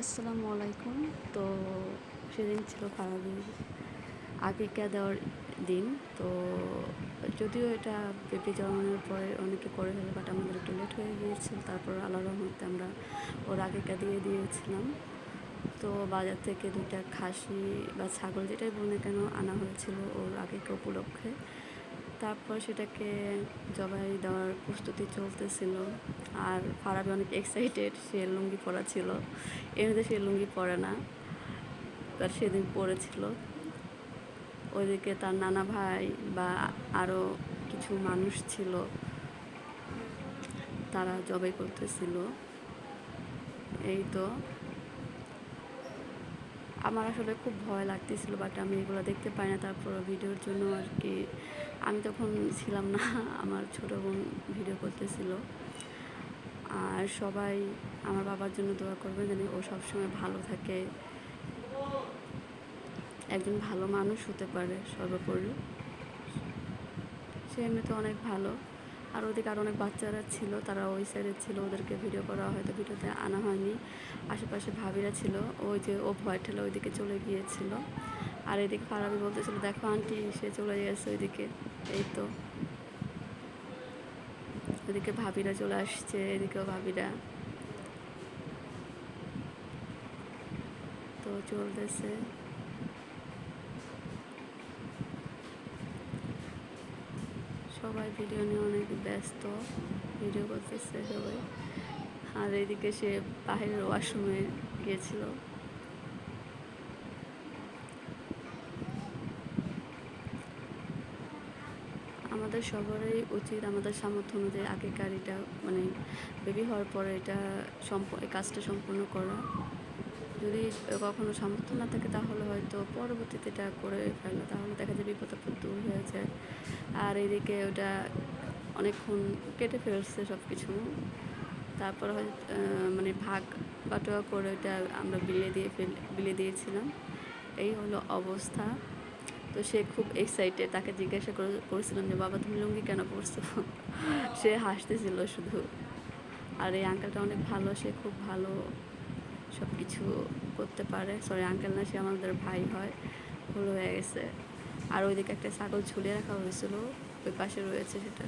আসসালামু আলাইকুম। তো সেদিন ছিল ফারাবির আকিকা দেওয়ার দিন। তো যদিও এটা বেবি জন্মানোর পরে অনেকে করে ফেলে বাট আমাদের একটু লেট হয়ে গিয়েছিল। তারপর আল্লাহ রহমতে আমরা ওর আকিকা দিয়ে দিয়েছিলাম। তো বাজার থেকে দুইটা খাসি বা ছাগল যেটাই বলে কেন, আনা হয়েছিল ওর আকিকা উপলক্ষে। তারপর সেটাকে জবাই দেওয়ার প্রস্তুতি চলতেছিল। আর ফারাবি অনেক এক্সাইটেড সে লুঙ্গি পরা ছিল। এমনিতে সে লুঙ্গি পরে না, তার সেদিন পরেছিল। ওইদিকে তার নানা ভাই বা আরও কিছু মানুষ ছিল, তারা জবাই করতেছিল। এই তো আমার আসলে খুব ভয় লাগতেছিল বাট আমি এগুলো দেখতে পাই না। তারপর ভিডিওর জন্য আর কি, আমি তখন ছিলাম না, আমার ছোটো বোন ভিডিও করতেছিল। আর সবাই আমার বাবার জন্য দোয়া করবে যেন ও সবসময় ভালো থাকে। একজন ভালো মানুষ হতে পারে সর্বোপরি। সে এমনিতে অনেক ভালো। আর ওদিকে আরও অনেক বাচ্চারা ছিল, তারা ওই সাইডে ছিল, ওদেরকে ভিডিও করা হয়তো ভিডিওতে আনা হয়নি। আশেপাশে ভাবিরা ছিল, ওই যে ও ভয় ঠেলে ওইদিকে চলে গিয়েছিল। আর এদিকে ফারাবি বলতেছিল, দেখো আন্টি সে চলে গেছে ওইদিকে। এই তো। ওদিকে ভাবিরা চলে আসছে, এদিকেও ভাবিরা। তো চলতেছে। সবাই ভিডিও নিয়ে অনেক ব্যস্ত, ভিডিও করতেছে সবাই। আর এদিকে সে বাহিরের ওয়াশরুমে গিয়েছিল। আমাদের সবারই উচিত, আমাদের সামর্থ্য অনুযায়ী আগেকার এটা মানে বেবি হওয়ার পরে এটা সম্প, এই কাজটা সম্পূর্ণ করা। যদি কখনো সামর্থ্য না থাকে তাহলে হয়তো পরবর্তীতে এটা করে ফেলা, তাহলে আর এদিকে ওটা অনেকক্ষণ কেটে ফেলছে সব কিছু তারপর মানে ভাগ বাটোয়া করে ওটা আমরা বিলে দিয়ে ফেল, বিলে দিয়েছিলাম। এই হলো অবস্থা। তো সে খুব এক্সাইটেড তাকে জিজ্ঞাসা করে, করেছিলাম যে, বাবা, তুমি লুঙ্গি কেন পরছো? সে হাসতেছিল শুধু। আর এই আঙ্কেলটা অনেক ভালো, সে খুব ভালো সব কিছু করতে পারে। সরি আঙ্কেল না, সে আমাদের ভাই হয়। ভুল হয়ে গেছে। আর ওইদিকে একটা ছাগল ঝুলিয়ে রাখা হয়েছিল ওই পাশে রয়েছে সেটা।